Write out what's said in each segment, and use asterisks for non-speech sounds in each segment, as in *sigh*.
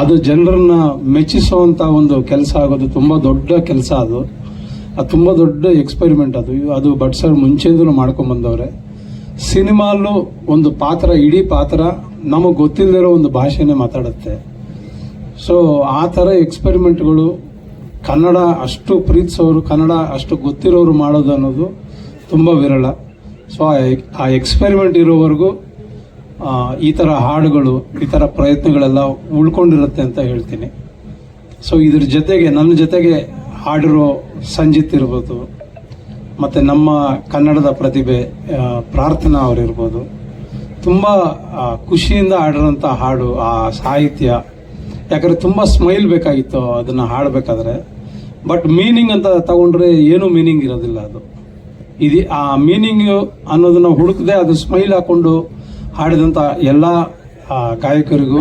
ಅದು ಜನರನ್ನ ಮೆಚ್ಚಿಸುವಂತ ಒಂದು ಕೆಲಸ ಆಗೋದು, ತುಂಬಾ ದೊಡ್ಡ ಕೆಲಸ ಅದು. ಅದು ತುಂಬಾ ದೊಡ್ಡ ಎಕ್ಸ್ಪೆರಿಮೆಂಟ್ ಅದು. ಅದು ಭಟ್ ಸರ್ ಮುಂಚೆಯಿಂದಲೂ ಮಾಡ್ಕೊಂಡ್ ಬಂದವ್ರೆ. ಸಿನಿಮಾಲು ಒಂದು ಪಾತ್ರ, ಇಡೀ ಪಾತ್ರ ನಮಗೆ ಗೊತ್ತಿಲ್ಲದಿರೋ ಒಂದು ಭಾಷೆನೇ ಮಾತಾಡುತ್ತೆ. ಸೊ ಆ ಥರ ಎಕ್ಸ್ಪೆರಿಮೆಂಟ್ಗಳು ಕನ್ನಡ ಅಷ್ಟು ಪ್ರೀತಿಸೋರು, ಕನ್ನಡ ಅಷ್ಟು ಗೊತ್ತಿರೋರು ಮಾಡೋದು ಅನ್ನೋದು ತುಂಬ ವಿರಳ. ಸೊ ಆ ಎಕ್ಸ್ಪೆರಿಮೆಂಟ್ ಇರೋವರೆಗೂ ಈ ಥರ ಹಾಡುಗಳು, ಈ ಥರ ಪ್ರಯತ್ನಗಳೆಲ್ಲ ಉಳ್ಕೊಂಡಿರುತ್ತೆ ಅಂತ ಹೇಳ್ತೀನಿ. ಸೊ ಇದ್ರ ಜೊತೆಗೆ, ನನ್ನ ಜೊತೆಗೆ ಹಾಡಿರೋ ಸಂಜಿತ್ ಇರ್ಬೋದು, ಮತ್ತು ನಮ್ಮ ಕನ್ನಡದ ಪ್ರತಿಭೆ ಪ್ರಾರ್ಥನಾ ಅವರಿರ್ಬೋದು ತುಂಬ ಖುಷಿಯಿಂದ ಹಾಡಿರೋಂಥ ಹಾಡು, ಆ ಸಾಹಿತ್ಯ. ಯಾಕಂದರೆ ತುಂಬ ಸ್ಮೈಲ್ ಬೇಕಾಗಿತ್ತು ಅದನ್ನು ಹಾಡಬೇಕಾದ್ರೆ. ಬಟ್ ಮೀನಿಂಗ್ ಅಂತ ತಗೊಂಡ್ರೆ ಏನೂ ಮೀನಿಂಗ್ ಇರೋದಿಲ್ಲ ಅದು. ಇದು, ಆ ಮೀನಿಂಗ್ ಅನ್ನೋದನ್ನ ಹುಡುಕದೆ ಅದು ಸ್ಮೈಲ್ ಹಾಕೊಂಡು ಹಾಡಿದಂಥ ಎಲ್ಲ ಗಾಯಕರಿಗೂ,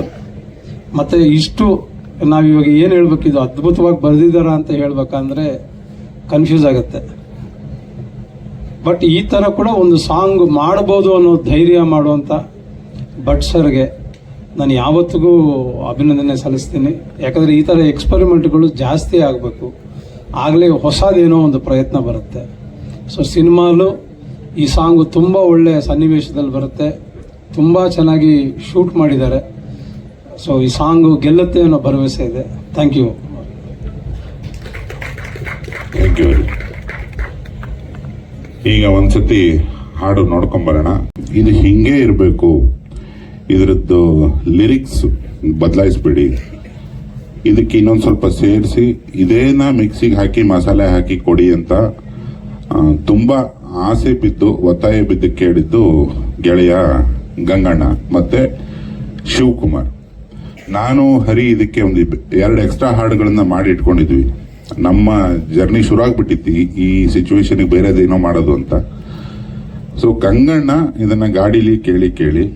ಮತ್ತೆ ಇಷ್ಟು ನಾವಿವಾಗ ಏನು ಹೇಳಬೇಕು, ಇದು ಅದ್ಭುತವಾಗಿ ಬರೆದಿದ್ದಾರ ಅಂತ ಹೇಳ್ಬೇಕಂದ್ರೆ ಕನ್ಫ್ಯೂಸ್ ಆಗುತ್ತೆ. ಬಟ್ ಈ ಥರ ಕೂಡ ಒಂದು ಸಾಂಗ್ ಮಾಡ್ಬೋದು ಅನ್ನೋ ಧೈರ್ಯ ಮಾಡುವಂಥ ಭಟ್ ಸರ್ಗೆ ನಾನು ಯಾವತ್ತಿಗೂ ಅಭಿನಂದನೆ ಸಲ್ಲಿಸ್ತೀನಿ. ಯಾಕಂದರೆ ಈ ಥರ ಎಕ್ಸ್ಪರಿಮೆಂಟ್ಗಳು ಜಾಸ್ತಿ ಆಗಬೇಕು. ಆಗಲೇ ಹೊಸದೇನೋ ಒಂದು ಪ್ರಯತ್ನ ಬರುತ್ತೆ. ಸೊ ಸಿನಿಮಾಲು ಈ ಸಾಂಗು ತುಂಬ ಒಳ್ಳೆಯ ಸನ್ನಿವೇಶದಲ್ಲಿ ಬರುತ್ತೆ. ತುಂಬ ಚೆನ್ನಾಗಿ ಶೂಟ್ ಮಾಡಿದ್ದಾರೆ. ಸೊ ಈ ಸಾಂಗು ಗೆಲ್ಲುತ್ತೆ ಅನ್ನೋ ಭರವಸೆ ಇದೆ. ಥ್ಯಾಂಕ್ ಯು ಥ್ಯಾಂಕ್ ಯು ಈಗ ಒಂದ್ಸತಿ ಹಾಡು ನೋಡ್ಕೊಂಬರೋಣ. ಇದು ಹಿಂಗೆ ಇರಬೇಕು. ಇದರದ್ದು ಲಿರಿಕ್ಸ್ ಬದಲಾಯಿಸ್ಬಿಡಿ. ಇದಕ್ಕೆ ಇನ್ನೊಂದು ಸ್ವಲ್ಪ ಸೇರಿಸಿ, ಇದೇನ ಮಿಕ್ಸಿಗೆ ಹಾಕಿ, ಮಸಾಲೆ ಹಾಕಿ ಕೊಡಿ ಅಂತ ತುಂಬ ಆಸೆ ಬಿದ್ದು, ಒತ್ತಾಯ ಬಿದ್ದು ಕೇಳಿದ್ದು ಗೆಳೆಯ ಗಂಗಣ್ಣ, ಮತ್ತೆ ಶಿವಕುಮಾರ್. ನಾನು ಹರಿ ಇದಕ್ಕೆ ಒಂದು ಎರಡು ಎಕ್ಸ್ಟ್ರಾ ಹಾಡುಗಳನ್ನ ಮಾಡಿ ಇಟ್ಕೊಂಡಿದ್ವಿ. ನಮ್ಮ ಜರ್ನಿ ಶುರು ಆಗ್ಬಿಟ್ಟಿತ್ತು ಈ- ಸಿಚುವೇಶನ್ಗೆ ಬೇರೆದೇನೋ ಮಾಡೋದು ಅಂತ. ಸೊ ಗಂಗಣ್ಣ ಇದನ್ನ ಗಾಡಿಲಿ ಕೇಳಿ ಕೇಳಿ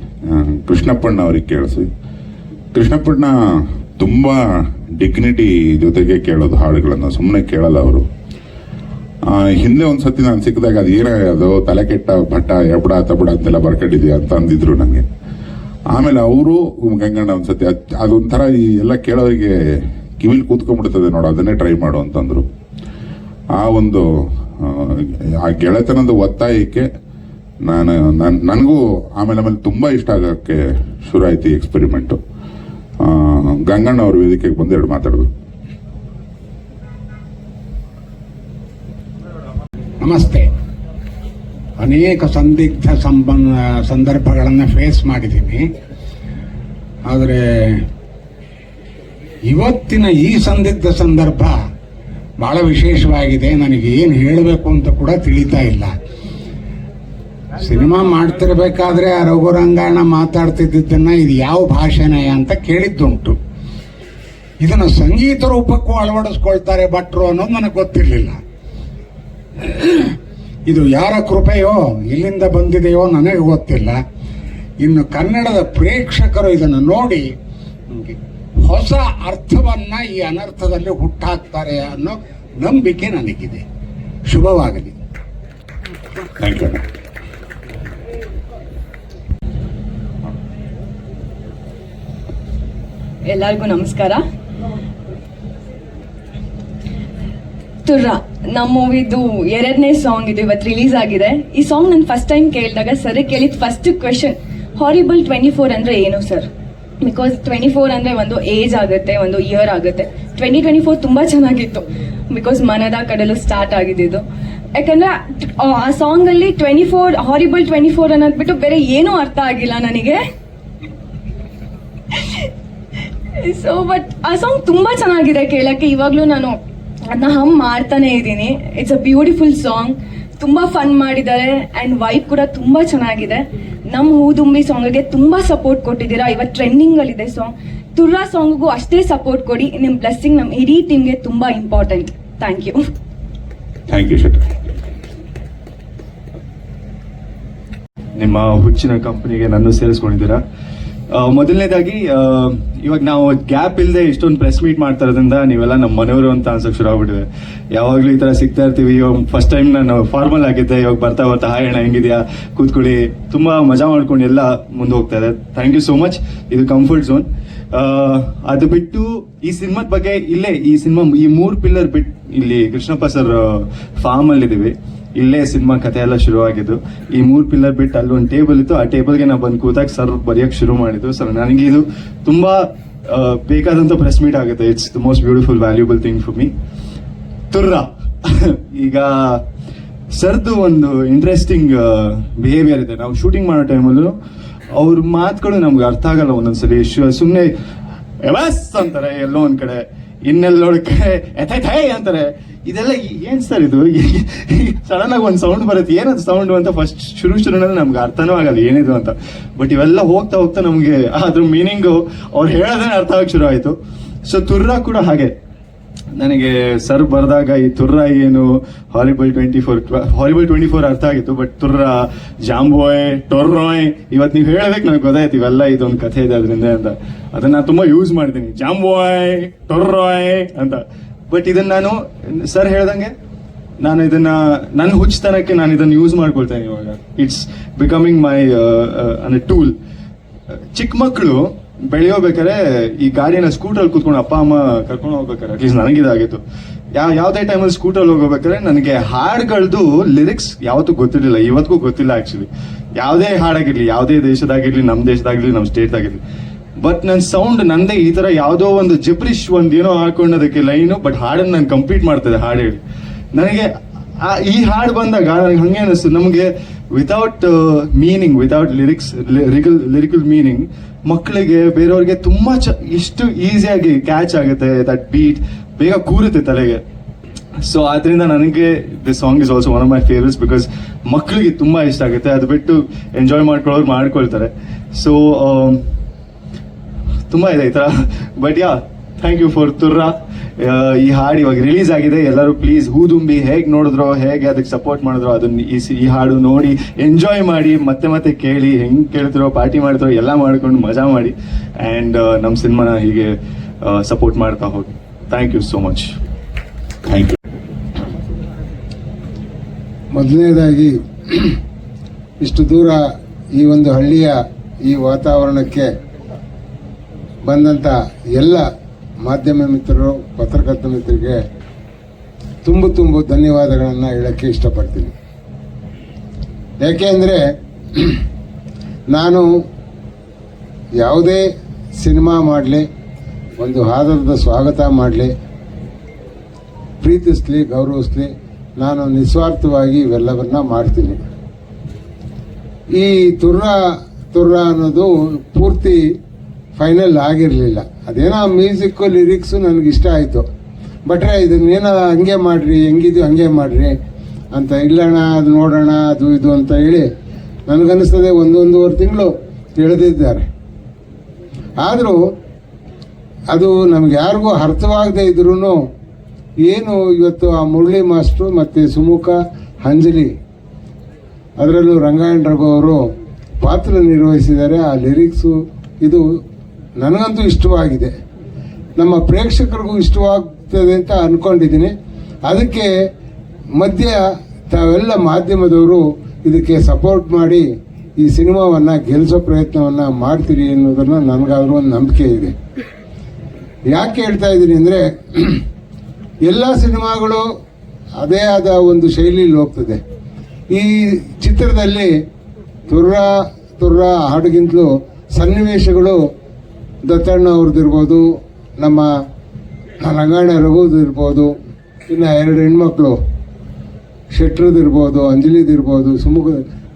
ಕೃಷ್ಣಪ್ಪಣ್ಣ ಅವ್ರಿಗೆ ಕೇಳಿಸಿ. ಕೃಷ್ಣಪ್ಪಣ್ಣ ತುಂಬಾ ಡಿಗ್ನಿಟಿ ಜೊತೆಗೆ ಕೇಳೋದು ಹಾಡುಗಳನ್ನ ಸುಮ್ಮನೆ ಕೇಳಲ್ಲ ಅವರು. ಹಿಂದೆ ಒಂದ್ಸತಿ ನಾನು ಸಿಕ್ಕಿದಾಗ ಅದು ಏನೇ ಅದು ತಲೆ ಕೆಟ್ಟ ಭಟ್ಟ ಎಬ್ಬಡ ತಬಡ ಅಂತೆಲ್ಲ ಬರ್ಕೊಂಡಿದ್ಯಾ ಅಂತ ಅಂದಿದ್ರು ನಂಗೆ. ಆಮೇಲೆ ಅವರು ಗಂಗಣ್ಣ ಒಂದ್ಸತಿ ಅದ್- ಅದೊಂಥರ ಈ ಎಲ್ಲ ಕೇಳೋರಿಗೆ ಕಿವಿಲಿ ಕೂತ್ಕೊಂಡ್ಬಿಡ್ತದೆ ನೋಡು ಅದನ್ನೇ ಟ್ರೈ ಮಾಡು ಅಂತಂದ್ರು. ಆ ಒಂದು ಆ, ಗೆಳೆತನದ ಒತ್ತಾಯಕ್ಕೆ ನಾನು ನನ್- ನನಗೂ ಆಮೇಲೆ ಆಮೇಲೆ ತುಂಬ ಇಷ್ಟ ಆಗೋಕ್ಕೆ ಶುರು ಆಯ್ತು ಈ ಎಕ್ಸ್ಪೆರಿಮೆಂಟು ಗಂಗಣ್ಣ ಅವ್ರ ವೇದಿಕೆಗೆ ಎರಡು ಮಾತಾಡೋದು ನಮಸ್ತೆ. ಅನೇಕ ಸಂದಿಗ್ಧ ಸಂಬಂಧ ಸಂದರ್ಭಗಳನ್ನು ಫೇಸ್ ಮಾಡಿದ್ದೀನಿ. ಆದರೆ ಇವತ್ತಿನ ಈ ಸಂದಿಗ್ಧ ಸಂದರ್ಭ ಬಹಳ ವಿಶೇಷವಾಗಿದೆ. ನನಗೆ ಏನು ಹೇಳಬೇಕು ಅಂತ ಕೂಡ ತಿಳಿತಾ ಇಲ್ಲ. ಸಿನಿಮಾ ಮಾಡ್ತಿರ್ಬೇಕಾದ್ರೆ ಆ ರಘುರಂಗಾಯಣ ಮಾತಾಡ್ತಿದ್ದನ್ನ ಇದು ಯಾವ ಭಾಷೆನೇ ಅಂತ ಕೇಳಿದ್ದುಂಟು. ಇದನ್ನು ಸಂಗೀತ ರೂಪಕ್ಕೂ ಅಳವಡಿಸ್ಕೊಳ್ತಾರೆ ಭಟ್ರು ಅನ್ನೋದು ನನಗೆ ಗೊತ್ತಿರಲಿಲ್ಲ. ಇದು ಯಾರ ಕೃಪೆಯೋ ಎಲ್ಲಿಂದ ಬಂದಿದೆಯೋ ನನಗೆ ಗೊತ್ತಿಲ್ಲ. ಇನ್ನು ಕನ್ನಡದ ಪ್ರೇಕ್ಷಕರು ಇದನ್ನು ನೋಡಿ ಹೊಸ ಅರ್ಥವನ್ನ ಈ ಅನರ್ಥದಲ್ಲಿ ಹುಟ್ಟಾಕ್ತಾರೆ ಅನ್ನೋ ನಂಬಿಕೆ ನನಗಿದೆ. ಶುಭವಾಗಲಿ. ಥ್ಯಾಂಕ್ ಯು ಎಲ್ಲರಿಗೂ ನಮಸ್ಕಾರ. ತುರ್ರ ನಮ್ಮ ಮೂವಿದು ಎರಡನೇ ಸಾಂಗ್ ಇದು ಇವತ್ತು ರಿಲೀಸ್ ಆಗಿದೆ. ಈ ಸಾಂಗ್ ನಾನು ಫಸ್ಟ್ ಟೈಮ್ ಕೇಳಿದಾಗ ಸರ್ ಕೇಳಿದ first question horrible twenty four ಅಂದ್ರೆ ಏನು ಸರ್ ಬಿಕಾಸ್ ಟ್ವೆಂಟಿ ಫೋರ್ ಅಂದ್ರೆ ಒಂದು ಏಜ್ ಆಗುತ್ತೆ, ಒಂದು ಇಯರ್ ಆಗುತ್ತೆ. ಟ್ವೆಂಟಿ ಟ್ವೆಂಟಿ ಫೋರ್ ತುಂಬಾ ಚೆನ್ನಾಗಿತ್ತು. ಬಿಕಾಸ್ ಮನದ ಕಡಲು ಸ್ಟಾರ್ಟ್ ಆಗಿದ್ದು ಯಾಕಂದ್ರೆ, ಆ ಸಾಂಗ್ ಅಲ್ಲಿ twenty four horrible twenty four ಅನ್ನೋದ್ಬಿಟ್ಟು ಬೇರೆ ಏನೂ ಅರ್ಥ ಆಗಿಲ್ಲ ನನಗೆ. ಸೊ ಬಟ್ ಆ ಸಾಂಗ್ ತುಂಬಾ ಚೆನ್ನಾಗಿದೆ ಕೇಳಕ್ಕೆ. ಇವಾಗ್ಲೂ ನಾನು ಅದನ್ನ ಹಮ್ ಮಾಡ್ತಾನೆ ಇದ್ದೀನಿ. ಇಟ್ಸ್ ಅ ಬ್ಯೂಟಿಫುಲ್ ಸಾಂಗ್ ತುಂಬಾ ಫನ್ ಮಾಡಿದ್ದಾರೆ ಅಂಡ್ ವೈಬ್ ಕೂಡ ತುಂಬಾ ಚೆನ್ನಾಗಿದೆ. ನಮ್ಮ ಹೂದುಂಬಿ ಸಾಂಗ್ಗೆ ತುಂಬಾ ಸಪೋರ್ಟ್ ಕೊಟ್ಟಿದ್ದೀರಾ? ಇವತ್ತು ಟ್ರೆಂಡಿಂಗ್ ಅಲ್ಲಿದೆ ಸಾಂಗ್ ತುರ್ರಾ ಸಾಂಗ್ಗೂ ಅಷ್ಟೇ ಸಪೋರ್ಟ್ ಕೊಡಿ. ನಿಮ್ ಬ್ಲೆಸ್ಸಿಂಗ್ ನಮ್ಮ ಇಡೀ ಟೀಮ್ಗೆ ತುಂಬಾ important thank you thank you ನಿಮ್ಮ ಹುಚ್ಚಿನ ಕಂಪನಿಗೆ ನನ್ನ ಸೇರಿಸ್ಕೊಂಡಿದ್ದೀರಾ? ಮೊದಲನೇದಾಗಿ ಇವಾಗ ನಾವು ಗ್ಯಾಪ್ ಇಲ್ಲದೆ ಇಷ್ಟೊಂದು ಪ್ರೆಸ್ ಮೀಟ್ ಮಾಡ್ತಾ ಇರೋದ್ರಿಂದ ನೀವೆಲ್ಲ ನಮ್ಮ ಮನೆಯವರು ಅಂತ ಅನ್ಸಕ್ ಶುರು ಆಗ್ಬಿಟ್ಟಿದೆ. ಯಾವಾಗಲೂ ಈ ತರ ಸಿಗ್ತಾ ಇರ್ತೀವಿ. ಇವಾಗ ಫಸ್ಟ್ ಟೈಮ್ ನಾನು ಫಾರ್ಮಲ್ ಆಗಿದ್ದೆ. ಇವಾಗ ಬರ್ತಾ ಬರ್ತಾ, ಹಾಯ್ ಅಣ್ಣ, ಹೆಂಗಿದ್ಯಾ? ಕೂತ್ಕೊಳ್ಳಿ. ತುಂಬಾ ಮಜಾ ಮಾಡ್ಕೊಂಡು ಎಲ್ಲ ಮುಂದೆ ಹೋಗ್ತಾ ಇದೆ ಥ್ಯಾಂಕ್ ಯು ಸೋ ಮಚ್ ಇದು ಕಂಫರ್ಟ್ ಝೋನ್ ಅದು ಬಿಟ್ಟು ಈ ಸಿನಿಮಾದ ಬಗ್ಗೆ ಇಲ್ಲೇ ಈ ಸಿನಿಮಾ, ಈ ಮೂರು ಪಿಲ್ಲರ್ ಬಿಟ್ಟು ಇಲ್ಲಿ ಕೃಷ್ಣಪ್ಪ ಸರ್ ಫಾರ್ಮ್ ಅಲ್ಲಿ ಇದೀವಿ ಇಲ್ಲೇ ಸಿನಿಮಾ ಕಥೆ ಎಲ್ಲ ಶುರುವಾಗಿದ್ದು ಈ ಮೂರು ಪಿಲ್ಲರ್ ಬಿಟ್ಟು ಅಲ್ಲೊಂದು ಟೇಬಲ್ ಇತ್ತು. ಆ ಟೇಬಲ್ಗೆ ನಾವು ಬಂದು ಕೂತಾಗ ಸರ್ ಬರೆಯೋಕೆ ಶುರು ಮಾಡಿದ್ದು. ಸರ್ ನನಗೆ ಇದು ತುಂಬಾ ಬೇಕಾದಂಥ ಪ್ರೆಸ್ ಮೀಟ್ ಆಗುತ್ತೆ. It's the most beautiful valuable thing for me ತುರ್ರ. *laughs* ಈಗ, ಸರ್ದು ಒಂದು ಇಂಟ್ರೆಸ್ಟಿಂಗ್ ಬಿಹೇವಿಯರ್ ಇದೆ. ನಾವು ಶೂಟಿಂಗ್ ಮಾಡೋ ಟೈಮಲ್ಲೂ ಅವ್ರ ಮಾತುಗಳು ನಮ್ಗೆ ಅರ್ಥ ಆಗಲ್ಲ ಒಂದೊಂದ್ಸರಿ ಸುಮ್ಮನೆ ಎವಸ್ ಅಂತಾರೆ ಎಲ್ಲೋ ಒಂದ್ ಕಡೆ. ಇನ್ನೆಲ್ಲೋಡಕ್ಕೆ ಎಥೈ ಅಂತಾರೆ. ಇದೆಲ್ಲ ಏನು ಸರ್ ಇದು? ಸಡನ್ ಆಗಿ ಒಂದು ಸೌಂಡ್ ಬರುತ್ತೆ. ಏನದು ಸೌಂಡ್ ಅಂತ ಫಸ್ಟ್ ಶುರು ಶುರುನಲ್ಲಿ ನಮ್ಗೆ ಅರ್ಥನೂ ಆಗಲ್ಲ ಏನಿದು ಅಂತ. ಬಟ್ ಇವೆಲ್ಲ ಹೋಗ್ತಾ ಹೋಗ್ತಾ ನಮಗೆ ಅದ್ರ ಮೀನಿಂಗು ಅವ್ರು ಹೇಳೋದೇ ಅರ್ಥ ಆಗಕ್ಕೆ ಶುರು ಆಯಿತು. ಸೊ ತುರ್ರ ಕೂಡ ಹಾಗೆ. ನನಗೆ ಸರ್ ಬರೆದಾಗ ಈ ತುರ್ರ ಏನು horrible twenty four horrible twenty four ಅರ್ಥ ಆಗಿತ್ತು ಬಟ್ ತುರ್ರ, ಜಾಂಬೋಯ್, ಟೊರ್ರೋಯ್ ಇವತ್ತು ನೀವು ಹೇಳಬೇಕು, ನನಗೆ ಗೊತ್ತಾಯ್ತು, ಇವೆಲ್ಲ ಇದೊಂದು ಕಥೆ ಇದೆ ಅದರಿಂದ ಅಂತ. ಅದನ್ನ ನಾನು ತುಂಬಾ ಯೂಸ್ ಮಾಡ್ತೀನಿ ಜಾಂಬೋಯ್, ಟೊರ್ರೋಯ್ ಅಂತ. ಬಟ್ ಇದನ್ನ ನಾನು ಸರ್ ಹೇಳ್ದಂಗೆ, ನಾನು ಇದನ್ನ ನನ್ನ ಹುಚ್ಚತನಕ್ಕೆ ನಾನು ಇದನ್ನ ಯೂಸ್ ಮಾಡ್ಕೊಳ್ತೇನೆ ಇವಾಗ. ಇಟ್ಸ್ ಬಿಕಮಿಂಗ್ ಮೈ ಟೂಲ್ ಚಿಕ್ಕ ಮಕ್ಕಳು ಬೆಳೆಯೋಬೇಕಾದ್ರೆ ಈ ಗಾಡಿನ ಸ್ಕೂಟರ್ ಕೂತ್ಕೊಂಡು ಅಪ್ಪ, ಅಮ್ಮ ಕರ್ಕೊಂಡು ಹೋಗ್ಬೇಕಾರೆ ಅಟ್ಲೀಸ್ಟ್ ನನಗಿದಾಗಿತ್ತು. ಯಾವ ಯಾವುದೇ ಟೈಮಲ್ಲಿ ಸ್ಕೂಟರ್ ಹೋಗ್ಬೇಕಾದ್ರೆ ನನಗೆ ಹಾಡುಗಳದ್ದು ಲಿರಿಕ್ಸ್ ಯಾವತ್ತೂ ಗೊತ್ತಿರಲಿಲ್ಲ. ಇವತ್ತಿಗೂ ಗೊತ್ತಿಲ್ಲ ಆಕ್ಚುಲಿ ಯಾವುದೇ ಹಾಡಾಗಿರಲಿ, ಯಾವುದೇ ದೇಶದಾಗಿರಲಿ ನಮ್ಮ ದೇಶದಾಗಿರಲಿ ನಮ್ಮ ಸ್ಟೇಟ್ದಾಗಿರಲಿ. ಬಟ್ ನನ್ನ ಸೌಂಡ್ ನಂದೇ ಈ ತರ ಯಾವುದೋ ಒಂದು ಜಿಬ್ರಿಶ್ ಒಂದು ಏನೋ ಹಾಕೊಂಡೋದಕ್ಕೆ ಲೈನು ಬಟ್ ಹಾಡನ್ನು ನಾನು ಕಂಪ್ಲೀಟ್ ಮಾಡ್ತದೆ ಹಾಡು ಹೇಳಿ. ನನಗೆ ಈ ಹಾಡು ಬಂದಾಗ ನನಗೆ ಹಂಗೆ ಅನಿಸ್ತು. ನಮಗೆ without meaning without lyrics lyrical lyrical meaning ಮಕ್ಕಳಿಗೆ ಬೇರೆಯವ್ರಿಗೆ ತುಂಬಾ ಚ, ಎಷ್ಟು ಈಸಿಯಾಗಿ ಕ್ಯಾಚ್ ಆಗುತ್ತೆ ದಟ್ ಬೀಟ್ ಬೇಗ ಕೂರುತ್ತೆ ತಲೆಗೆ. ಸೊ ಆದ್ರಿಂದ ನನಗೆ this song is also one of my favourites because ಮಕ್ಕಳಿಗೆ ತುಂಬಾ ಇಷ್ಟ ಆಗುತ್ತೆ. ಅದು ಬಿಟ್ಟು ಎಂಜಾಯ್ ಮಾಡ್ಕೊಳ್ಳೋರು ಮಾಡ್ಕೊಳ್ತಾರೆ. ಸೊ ತುಂಬಾ ಇದೆ ಈ ತರ. But yeah thank you for ತುರ್ರಾ ಈ ಹಾಡು ಇವಾಗ ರಿಲೀಸ್ ಆಗಿದೆ. ಎಲ್ಲರೂ ಪ್ಲೀಸ್ ಹೂದುಂಬಿ ಹೇಗೆ ನೋಡಿದ್ರೋ, ಹೇಗೆ ಅದಕ್ಕೆ ಸಪೋರ್ಟ್ ಮಾಡಿದ್ರು ಅದನ್ನ ಈ ಹಾಡು ನೋಡಿ ಎಂಜಾಯ್ ಮಾಡಿ, ಮತ್ತೆ ಮತ್ತೆ ಕೇಳಿ, ಹೆಂಗೆ ಕೇಳ್ತಿರೋ, ಪಾರ್ಟಿ ಮಾಡ್ತಿರೋ, ಎಲ್ಲ ಮಾಡ್ಕೊಂಡು ಮಜಾ ಮಾಡಿ. ಆ್ಯಂಡ್ ನಮ್ಮ ಸಿನಿಮಾನ ಹೀಗೆ ಸಪೋರ್ಟ್ ಮಾಡ್ತಾ ಹೋಗಿ. Thank you so much thank you ಮೊದಲನೇದಾಗಿ, ಇಷ್ಟು ದೂರ ಈ ಒಂದು ಹಳ್ಳಿಯ ಈ ವಾತಾವರಣಕ್ಕೆ ಬಂದಂಥ ಎಲ್ಲ ಮಾಧ್ಯಮ ಮಿತ್ರರು, ಪತ್ರಕರ್ತ ಮಿತ್ರರಿಗೆ ತುಂಬು ತುಂಬ ಧನ್ಯವಾದಗಳನ್ನು ಹೇಳೋಕ್ಕೆ ಇಷ್ಟಪಡ್ತೀನಿ. ಯಾಕೆ *clears throat* ನಾನು ಯಾವುದೇ ಸಿನಿಮಾ ಮಾಡಲಿ, ಒಂದು ಆಧಾರದ ಸ್ವಾಗತ ಮಾಡಲಿ, ಪ್ರೀತಿಸ್ಲಿ, ಗೌರವಿಸ್ಲಿ, ನಾನು ನಿಸ್ವಾರ್ಥವಾಗಿ ಇವೆಲ್ಲವನ್ನ ಮಾಡ್ತೀನಿ. ಈ ತುರ್ರ ತುರ್ರ ಅನ್ನೋದು ಪೂರ್ತಿ ಫೈನಲ್ ಆಗಿರಲಿಲ್ಲ. ಅದೇನೋ ಆ ಮ್ಯೂಸಿಕ್ಕು ಲಿರಿಕ್ಸು ನನಗೆ ಇಷ್ಟ ಆಯಿತು. ಬಟ್ರೆ ಇದನ್ನೇನೋ ಹಂಗೆ ಮಾಡ್ರಿ, ಹೆಂಗಿದ್ಯೋ ಹಂಗೆ ಮಾಡ್ರಿ ಅಂತ, ಇಲ್ಲಣ್ಣ, ಅದು ನೋಡೋಣ, ಅದು ಇದು ಅಂತ ಹೇಳಿ ನನಗನ್ನಿಸ್ತದೆ ಒಂದೊಂದೂವರೆ ತಿಂಗಳು ತಿಳಿದಿದ್ದಾರೆ ಆದರೂ ಅದು ನಮ್ಗೆ ಯಾರಿಗೂ ಅರ್ಥವಾಗದೇ ಇದ್ರೂ ಏನು ಇವತ್ತು ಆ ಮುರಳಿ ಮಾಸ್ಟ್ರು ಮತ್ತು ಸುಮುಖ, ಅಂಜಲಿ ಅದರಲ್ಲೂ ರಂಗಾಯಣ ರಘು ಅವರು ಪಾತ್ರ ನಿರ್ವಹಿಸಿದ್ದಾರೆ. ಆ ಲಿರಿಕ್ಸು ಇದು ನನಗಂತೂ ಇಷ್ಟವಾಗಿದೆ. ನಮ್ಮ ಪ್ರೇಕ್ಷಕರಿಗೂ ಇಷ್ಟವಾಗ್ತದೆ ಅಂತ ಅಂದ್ಕೊಂಡಿದ್ದೀನಿ ಅದಕ್ಕೆ ಮಧ್ಯ ತಾವೆಲ್ಲ ಮಾಧ್ಯಮದವರು ಇದಕ್ಕೆ ಸಪೋರ್ಟ್ ಮಾಡಿ ಈ ಸಿನಿಮಾವನ್ನು ಗೆಲ್ಲಿಸೋ ಪ್ರಯತ್ನವನ್ನು ಮಾಡ್ತೀರಿ ಅನ್ನೋದನ್ನು ನನಗಾದ್ರೂ ಒಂದು ನಂಬಿಕೆ ಇದೆ. ಯಾಕೆ ಹೇಳ್ತಾ ಇದ್ದೀನಿ ಅಂದರೆ *clears throat* ಎಲ್ಲ ಸಿನಿಮಾಗಳು ಅದೇ ಆದ ಒಂದು ಶೈಲಿಯಲ್ಲಿ ಹೋಗ್ತದೆ. ಈ ಚಿತ್ರದಲ್ಲಿ ತುರ್ರ ತುರ್ರ ಹಾಡುಗಿಂತಲೂ ಸನ್ನಿವೇಶಗಳು ದತ್ತಣ್ಣ ಅವ್ರದ್ದಿರ್ಬೋದು ನಮ್ಮ ರಂಗಾಯಣ ರಘುದಿರ್ಬೋದು ಇನ್ನು ಎರಡು ಹೆಣ್ಮಕ್ಳು ಶೆಟ್ರದಿರ್ಬೋದು ಅಂಜಲಿದಿರ್ಬೋದು ಸುಮುಖ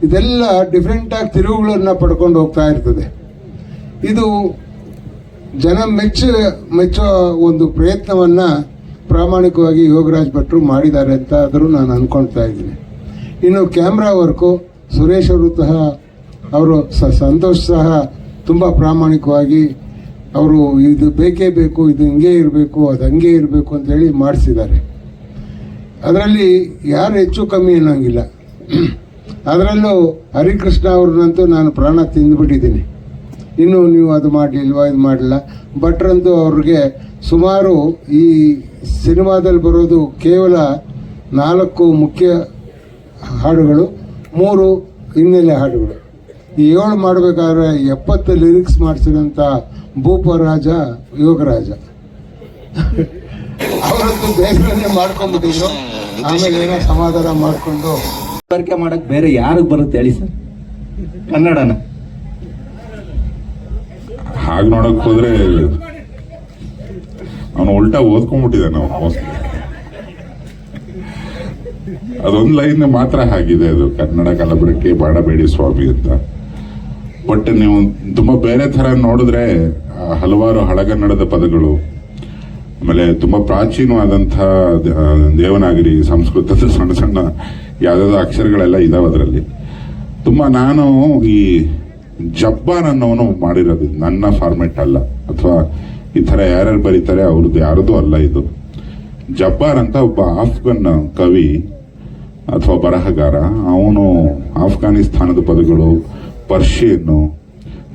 ಇದೆಲ್ಲ ಡಿಫ್ರೆಂಟಾಗಿ ತಿರುವುಗಳನ್ನು ಪಡ್ಕೊಂಡು ಹೋಗ್ತಾ ಇರ್ತದೆ. ಇದು ಜನ ಮೆಚ್ಚ ಮೆಚ್ಚೋ ಒಂದು ಪ್ರಯತ್ನವನ್ನು ಪ್ರಾಮಾಣಿಕವಾಗಿ ಯೋಗರಾಜ್ ಭಟ್ರು ಮಾಡಿದ್ದಾರೆ ಅಂತ ಆದರೂ ನಾನು ಅಂದ್ಕೊಳ್ತಾ ಇದ್ದೀನಿ. ಇನ್ನು ಕ್ಯಾಮ್ರಾ ವರ್ಕು, ಸುರೇಶ್ ಅವರು ಸಹ, ಅವರು ಸಂತೋಷ್ ಸಹ ತುಂಬ ಪ್ರಾಮಾಣಿಕವಾಗಿ ಅವರು ಇದು ಬೇಕೇ ಬೇಕು, ಇದು ಹಿಂಗೆ ಇರಬೇಕು, ಅದು ಹಂಗೆ ಇರಬೇಕು ಅಂತೇಳಿ ಮಾಡಿಸಿದ್ದಾರೆ. ಅದರಲ್ಲಿ ಯಾರು ಹೆಚ್ಚು ಕಮ್ಮಿ ಅನ್ನೋಂಗಿಲ್ಲ. ಅದರಲ್ಲೂ ಹರಿಕೃಷ್ಣ ಅವ್ರನ್ನಂತೂ ನಾನು ಪ್ರಾಣ ತಿಂದುಬಿಟ್ಟಿದ್ದೀನಿ. ಇನ್ನು ನೀವು ಅದು ಮಾಡಲಿಲ್ವಾ, ಇದು ಮಾಡಲಿಲ್ಲ. ಭಟ್ರಂತೂ ಅವ್ರಿಗೆ ಸುಮಾರು ಈ ಸಿನಿಮಾದಲ್ಲಿ ಬರೋದು ಕೇವಲ ನಾಲ್ಕು ಮುಖ್ಯ ಹಾಡುಗಳು, ಮೂರು ಹಿನ್ನೆಲೆ ಹಾಡುಗಳು. ಈ ಏಳು ಮಾಡಬೇಕಾದ್ರೆ ಎಪ್ಪತ್ತು ಲಿರಿಕ್ಸ್ ಮಾಡಿಸಿದಂಥ ಭೂಪ ರಾಜ ಯೋಗರಾಜ. ಅವರದ್ದು ಬೇಗನೆ ಮಾಡ್ಕೊಂಡ್ಬಿಟ್ಟಿದ್ರು. ಆಮೇಲೆ ಏನೋ ಸಮಾಧಾನ ಮಾಡಿಕೊಂಡು ಬರಿಕೆ ಮಾಡಕ್ಕೆ ಬೇರೆ ಯಾರಿಗೆ ಬರುತ್ತೆ ಹೇಳಿ ಸರ್? ಕನ್ನಡನ. ಹಾಗೆ ನೋಡಕ್ ಹೋದ್ರೆ ಅವನು ಉಲ್ಟಾ ಓದ್ಕೊಂಡ್ಬಿಟ್ಟಿದ್ದಾನೆ ಅವನು ಅದೊಂದು ಲೈನ್ ಮಾತ್ರ ಆಗಿದೆ ಅದು. ಕನ್ನಡ ಕಲಬೆರಕೆ ಬಾಡಬೇಡಿ ಸ್ವಾಮಿ ಅಂತ. ಬಟ್ ನೀವು ತುಂಬಾ ಬೇರೆ ತರ ನೋಡಿದ್ರೆ ಹಲವಾರು ಹಳಗನ್ನಡದ ಪದಗಳು. ಆಮೇಲೆ ತುಂಬಾ ಆ, ದೇವನಾಗರಿ ಸಂಸ್ಕೃತದ ಸಣ್ಣ ಸಣ್ಣ ಯಾವ್ದಾದ್ರು ಅಕ್ಷರಗಳೆಲ್ಲ ಇದಾವೆ ಅದರಲ್ಲಿ. ತುಂಬಾ ನಾನು ಈ ಜಬ್ಬಾನ್ ಅನ್ನೋನು ಮಾಡಿರೋದು. ನನ್ನ ಫಾರ್ಮೆಟ್ ಅಲ್ಲ. ಅಥವಾ ಈ ತರ ಯಾರ್ಯಾರು ಬರೀತಾರೆ ಅವ್ರದ್ದು ಯಾರದೂ ಅಲ್ಲ ಇದು. ಜಬ್ಬಾರ್ ಅಂತ ಒಬ್ಬ ಆಫ್ಘನ್ ಕವಿ ಅಥವಾ ಬರಹಗಾರ. ಅವನು ಆಫ್ಘಾನಿಸ್ತಾನದ ಪದಗಳು ಪರ್ಷಿಯನ್ನು,